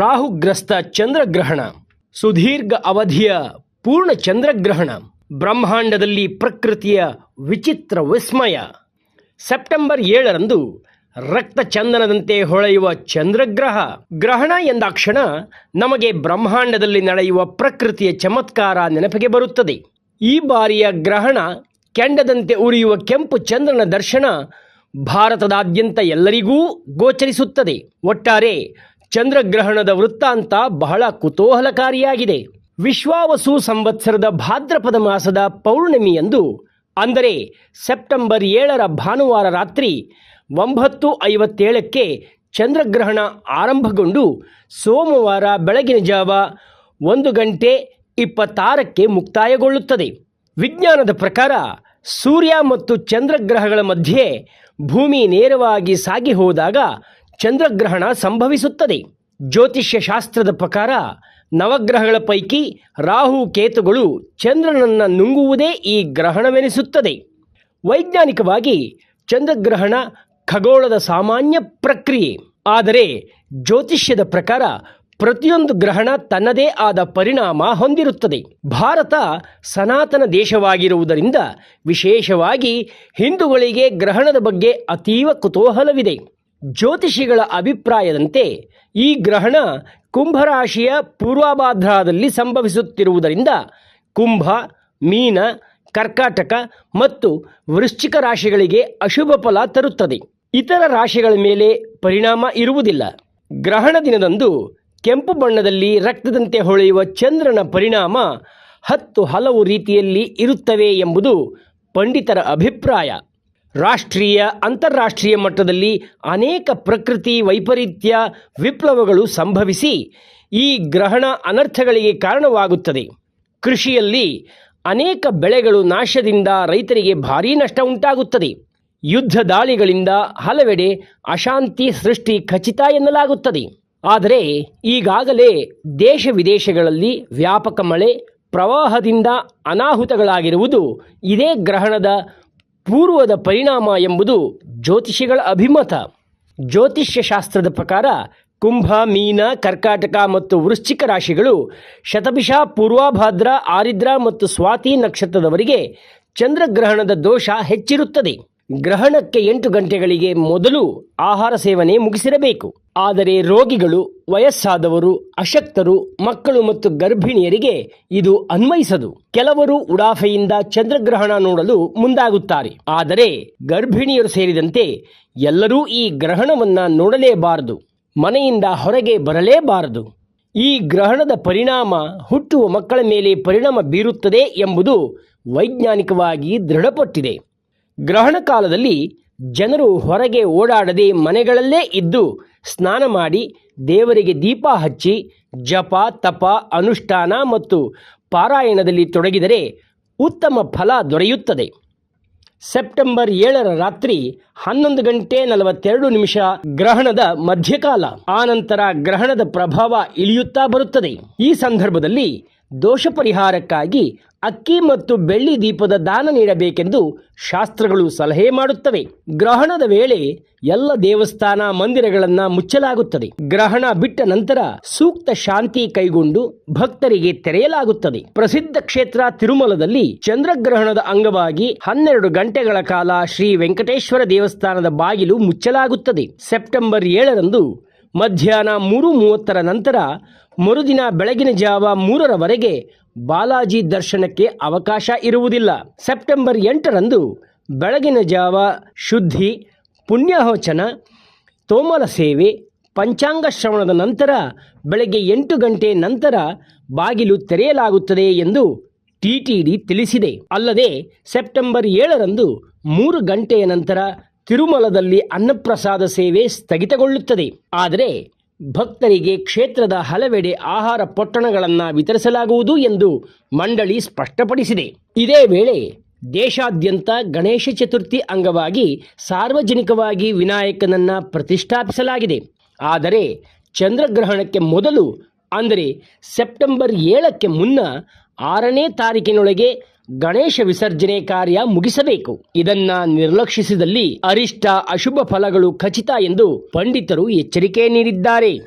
ರಾಹುಗ್ರಸ್ತ ಚಂದ್ರಗ್ರಹಣ, ಸುದೀರ್ಘ ಅವಧಿಯ ಪೂರ್ಣ ಚಂದ್ರಗ್ರಹಣ, ಬ್ರಹ್ಮಾಂಡದಲ್ಲಿ ಪ್ರಕೃತಿಯ ವಿಚಿತ್ರ ವಿಸ್ಮಯ. ಸೆಪ್ಟೆಂಬರ್ ಏಳರಂದು ರಕ್ತ ಚಂದನದಂತೆ ಹೊಳೆಯುವ ಚಂದ್ರಗ್ರಹ. ಗ್ರಹಣ ಎಂದಾಕ್ಷಣ ನಮಗೆ ಬ್ರಹ್ಮಾಂಡದಲ್ಲಿ ನಡೆಯುವ ಪ್ರಕೃತಿಯ ಚಮತ್ಕಾರ ನೆನಪಿಗೆ ಬರುತ್ತದೆ. ಈ ಬಾರಿಯ ಗ್ರಹಣ ಕೆಂಡದಂತೆ ಉರಿಯುವ ಕೆಂಪು ಚಂದ್ರನ ದರ್ಶನ ಭಾರತದಾದ್ಯಂತ ಎಲ್ಲರಿಗೂ ಗೋಚರಿಸುತ್ತದೆ. ಒಟ್ಟಾರೆ ಚಂದ್ರಗ್ರಹಣದ ವೃತ್ತಾಂತ ಬಹಳ ಕುತೂಹಲಕಾರಿಯಾಗಿದೆ. ವಿಶ್ವಾವಸು ಸಂವತ್ಸರದ ಭಾದ್ರಪದ ಮಾಸದ ಪೌರ್ಣಮಿಯಂದು ಅಂದರೆ ಸೆಪ್ಟೆಂಬರ್ ಏಳರ ಭಾನುವಾರ ರಾತ್ರಿ ಒಂಬತ್ತು ಐವತ್ತೇಳಕ್ಕೆ ಚಂದ್ರಗ್ರಹಣ ಆರಂಭಗೊಂಡು, ಸೋಮವಾರ ಬೆಳಗಿನ ಜಾವ ಒಂದು ಗಂಟೆ ಇಪ್ಪತ್ತಾರಕ್ಕೆ ಮುಕ್ತಾಯಗೊಳ್ಳುತ್ತದೆ. ವಿಜ್ಞಾನದ ಪ್ರಕಾರ, ಸೂರ್ಯ ಮತ್ತು ಚಂದ್ರಗ್ರಹಗಳ ಮಧ್ಯೆ ಭೂಮಿ ನೇರವಾಗಿ ಸಾಗಿ ಹೋದಾಗ ಚಂದ್ರಗ್ರಹಣ ಸಂಭವಿಸುತ್ತದೆ. ಜ್ಯೋತಿಷ್ಯ ಶಾಸ್ತ್ರದ ಪ್ರಕಾರ ನವಗ್ರಹಗಳ ಪೈಕಿ ರಾಹು ಕೇತುಗಳು ಚಂದ್ರನನ್ನು ನುಂಗುವುದೇ ಈ ಗ್ರಹಣವೆನಿಸುತ್ತದೆ. ವೈಜ್ಞಾನಿಕವಾಗಿ ಚಂದ್ರಗ್ರಹಣ ಖಗೋಳದ ಸಾಮಾನ್ಯ ಪ್ರಕ್ರಿಯೆ. ಆದರೆ ಜ್ಯೋತಿಷ್ಯದ ಪ್ರಕಾರ ಪ್ರತಿಯೊಂದು ಗ್ರಹಣ ತನ್ನದೇ ಆದ ಪರಿಣಾಮ ಹೊಂದಿರುತ್ತದೆ. ಭಾರತ ಸನಾತನ ದೇಶವಾಗಿರುವುದರಿಂದ ವಿಶೇಷವಾಗಿ ಹಿಂದೂಗಳಿಗೆ ಗ್ರಹಣದ ಬಗ್ಗೆ ಅತೀವ ಕುತೂಹಲವಿದೆ. ಜ್ಯೋತಿಷಿಗಳ ಅಭಿಪ್ರಾಯದಂತೆ ಈ ಗ್ರಹಣ ಕುಂಭರಾಶಿಯ ಪೂರ್ವಭಾದ್ರದಲ್ಲಿ ಸಂಭವಿಸುತ್ತಿರುವುದರಿಂದ ಕುಂಭ, ಮೀನ, ಕರ್ಕಾಟಕ ಮತ್ತು ವೃಶ್ಚಿಕ ರಾಶಿಗಳಿಗೆ ಅಶುಭ ಫಲ ತರುತ್ತದೆ. ಇತರ ರಾಶಿಗಳ ಮೇಲೆ ಪರಿಣಾಮ ಇರುವುದಿಲ್ಲ. ಗ್ರಹಣ ದಿನದಂದು ಕೆಂಪು ಬಣ್ಣದಲ್ಲಿ ರಕ್ತದಂತೆ ಹೊಳೆಯುವ ಚಂದ್ರನ ಪರಿಣಾಮ ಹತ್ತು ಹಲವು ರೀತಿಯಲ್ಲಿ ಇರುತ್ತವೆ ಎಂಬುದು ಪಂಡಿತರ ಅಭಿಪ್ರಾಯ. ರಾಷ್ಟ್ರೀಯ, ಅಂತಾರಾಷ್ಟ್ರೀಯ ಮಟ್ಟದಲ್ಲಿ ಅನೇಕ ಪ್ರಕೃತಿ ವೈಪರೀತ್ಯ ವಿಪ್ಲವಗಳು ಸಂಭವಿಸಿ ಈ ಗ್ರಹಣ ಅನರ್ಥಗಳಿಗೆ ಕಾರಣವಾಗುತ್ತದೆ. ಕೃಷಿಯಲ್ಲಿ ಅನೇಕ ಬೆಳೆಗಳು ನಾಶದಿಂದ ರೈತರಿಗೆ ಭಾರೀ ನಷ್ಟ ಉಂಟಾಗುತ್ತದೆ. ಯುದ್ಧ ದಾಳಿಗಳಿಂದ ಹಲವೆಡೆ ಅಶಾಂತಿ ಸೃಷ್ಟಿ ಖಚಿತ ಎನ್ನಲಾಗುತ್ತದೆ. ಆದರೆ ಈಗಾಗಲೇ ದೇಶ ವಿದೇಶಗಳಲ್ಲಿ ವ್ಯಾಪಕ ಮಳೆ, ಪ್ರವಾಹದಿಂದ ಅನಾಹುತಗಳಾಗಿರುವುದು ಇದೇ ಗ್ರಹಣದ ಪೂರ್ವದ ಪರಿಣಾಮ ಎಂಬುದು ಜ್ಯೋತಿಷಿಗಳ ಅಭಿಮತ. ಜ್ಯೋತಿಷ್ಯ ಶಾಸ್ತ್ರದ ಪ್ರಕಾರ ಕುಂಭ, ಮೀನ, ಕರ್ಕಾಟಕ ಮತ್ತು ವೃಶ್ಚಿಕ ರಾಶಿಗಳು ಶತಭಿಷ, ಪೂರ್ವಾಭಾದ್ರ, ಆರಿದ್ರ ಮತ್ತು ಸ್ವಾತಿ ನಕ್ಷತ್ರದವರಿಗೆ ಚಂದ್ರಗ್ರಹಣದ ದೋಷ ಹೆಚ್ಚಿರುತ್ತದೆ. ಗ್ರಹಣಕ್ಕೆ ಎಂಟು ಗಂಟೆಗಳಿಗೆ ಮೊದಲು ಆಹಾರ ಸೇವನೆ ಮುಗಿಸಿರಬೇಕು. ಆದರೆ ರೋಗಿಗಳು, ವಯಸ್ಸಾದವರು, ಅಶಕ್ತರು, ಮಕ್ಕಳು ಮತ್ತು ಗರ್ಭಿಣಿಯರಿಗೆ ಇದು ಅನ್ವಯಿಸದು. ಕೆಲವರು ಉಡಾಫೆಯಿಂದ ಚಂದ್ರಗ್ರಹಣ ನೋಡಲು ಮುಂದಾಗುತ್ತಾರೆ. ಆದರೆ ಗರ್ಭಿಣಿಯರು ಸೇರಿದಂತೆ ಎಲ್ಲರೂ ಈ ಗ್ರಹಣವನ್ನ ನೋಡಲೇಬಾರದು. ಮನೆಯಿಂದ ಹೊರಗೆ ಬರಲೇಬಾರದು. ಈ ಗ್ರಹಣದ ಪರಿಣಾಮ ಹುಟ್ಟುವ ಮಕ್ಕಳ ಮೇಲೆ ಪರಿಣಾಮ ಬೀರುತ್ತದೆ ಎಂಬುದು ವೈಜ್ಞಾನಿಕವಾಗಿ ದೃಢಪಟ್ಟಿದೆ. ಗ್ರಹಣ ಕಾಲದಲ್ಲಿ ಜನರು ಹೊರಗೆ ಓಡಾಡದೆ ಮನೆಗಳಲ್ಲೇ ಇದ್ದು ಸ್ನಾನ ಮಾಡಿ ದೇವರಿಗೆ ದೀಪ ಹಚ್ಚಿ ಜಪ, ತಪ, ಅನುಷ್ಠಾನ ಮತ್ತು ಪಾರಾಯಣದಲ್ಲಿ ತೊಡಗಿದರೆ ಉತ್ತಮ ಫಲ ದೊರೆಯುತ್ತದೆ. ಸೆಪ್ಟೆಂಬರ್ ಏಳರ ರಾತ್ರಿ ಹನ್ನೊಂದು ಗಂಟೆ ನಲವತ್ತೆರಡು ನಿಮಿಷ ಗ್ರಹಣದ ಮಧ್ಯಕಾಲ. ಆನಂತರ ಗ್ರಹಣದ ಪ್ರಭಾವ ಇಳಿಯುತ್ತಾ ಬರುತ್ತದೆ. ಈ ಸಂದರ್ಭದಲ್ಲಿ ದೋಷ ಪರಿಹಾರಕ್ಕಾಗಿ ಅಕ್ಕಿ ಮತ್ತು ಬೆಳ್ಳಿ ದೀಪದ ದಾನ ನೀಡಬೇಕೆಂದು ಶಾಸ್ತ್ರಗಳು ಸಲಹೆ ಮಾಡುತ್ತವೆ. ಗ್ರಹಣದ ವೇಳೆ ಎಲ್ಲ ದೇವಸ್ಥಾನ ಮಂದಿರಗಳನ್ನು ಮುಚ್ಚಲಾಗುತ್ತದೆ. ಗ್ರಹಣ ಬಿಟ್ಟ ನಂತರ ಸೂಕ್ತ ಶಾಂತಿ ಕೈಗೊಂಡು ಭಕ್ತರಿಗೆ ತೆರೆಯಲಾಗುತ್ತದೆ. ಪ್ರಸಿದ್ಧ ಕ್ಷೇತ್ರ ತಿರುಮಲದಲ್ಲಿ ಚಂದ್ರಗ್ರಹಣದ ಅಂಗವಾಗಿ ಹನ್ನೆರಡು ಗಂಟೆಗಳ ಕಾಲ ಶ್ರೀ ವೆಂಕಟೇಶ್ವರ ದೇವಸ್ಥಾನದ ಬಾಗಿಲು ಮುಚ್ಚಲಾಗುತ್ತದೆ. ಸೆಪ್ಟೆಂಬರ್ ಏಳರಂದು ಮಧ್ಯಾಹ್ನ ಮೂರು ಮೂವತ್ತರ ನಂತರ ಮರುದಿನ ಬೆಳಗಿನ ಜಾವ ಮೂರರವರೆಗೆ ಬಾಲಾಜಿ ದರ್ಶನಕ್ಕೆ ಅವಕಾಶ ಇರುವುದಿಲ್ಲ. ಸೆಪ್ಟೆಂಬರ್ ಎಂಟರಂದು ಬೆಳಗಿನ ಜಾವ ಶುದ್ಧಿ, ಪುಣ್ಯಹೋಚನ ತೋಮಲ ಸೇವೆ, ಪಂಚಾಂಗ ಶ್ರವಣದ ನಂತರ ಬೆಳಗ್ಗೆ ಎಂಟು ಗಂಟೆ ನಂತರ ಬಾಗಿಲು ತೆರೆಯಲಾಗುತ್ತದೆ ಎಂದು ಟಿಟಿಡಿ ತಿಳಿಸಿದೆ. ಅಲ್ಲದೆ ಸೆಪ್ಟೆಂಬರ್ ಏಳರಂದು ಮೂರು ಗಂಟೆಯ ನಂತರ ತಿರುಮಲದಲ್ಲಿ ಅನ್ನಪ್ರಸಾದ ಸೇವೆ ಸ್ಥಗಿತಗೊಳ್ಳುತ್ತದೆ. ಆದರೆ ಭಕ್ತರಿಗೆ ಕ್ಷೇತ್ರದ ಹಲವೆಡೆ ಆಹಾರ ಪೊಟ್ಟಣಗಳನ್ನು ವಿತರಿಸಲಾಗುವುದು ಎಂದು ಮಂಡಳಿ ಸ್ಪಷ್ಟಪಡಿಸಿದೆ. ಇದೇ ವೇಳೆ ದೇಶಾದ್ಯಂತ ಗಣೇಶ ಚತುರ್ಥಿ ಅಂಗವಾಗಿ ಸಾರ್ವಜನಿಕವಾಗಿ ವಿನಾಯಕನನ್ನು ಪ್ರತಿಷ್ಠಾಪಿಸಲಾಗಿದೆ. ಆದರೆ ಚಂದ್ರಗ್ರಹಣಕ್ಕೆ ಮೊದಲು, ಅಂದರೆ ಸೆಪ್ಟೆಂಬರ್ ಏಳಕ್ಕೆ ಮುನ್ನ, ಆರನೇ ತಾರೀಕಿನೊಳಗೆ ಗಣೇಶ ವಿಸರ್ಜನೆ ಕಾರ್ಯ ಮುಗಿಸಬೇಕು. ಇದನ್ನ ನಿರ್ಲಕ್ಷಿಸಿದಲ್ಲಿ ಅರಿಷ್ಟ ಅಶುಭ ಫಲಗಳು ಖಚಿತ ಎಂದು ಪಂಡಿತರು ಎಚ್ಚರಿಕೆ ನೀಡಿದ್ದಾರೆ.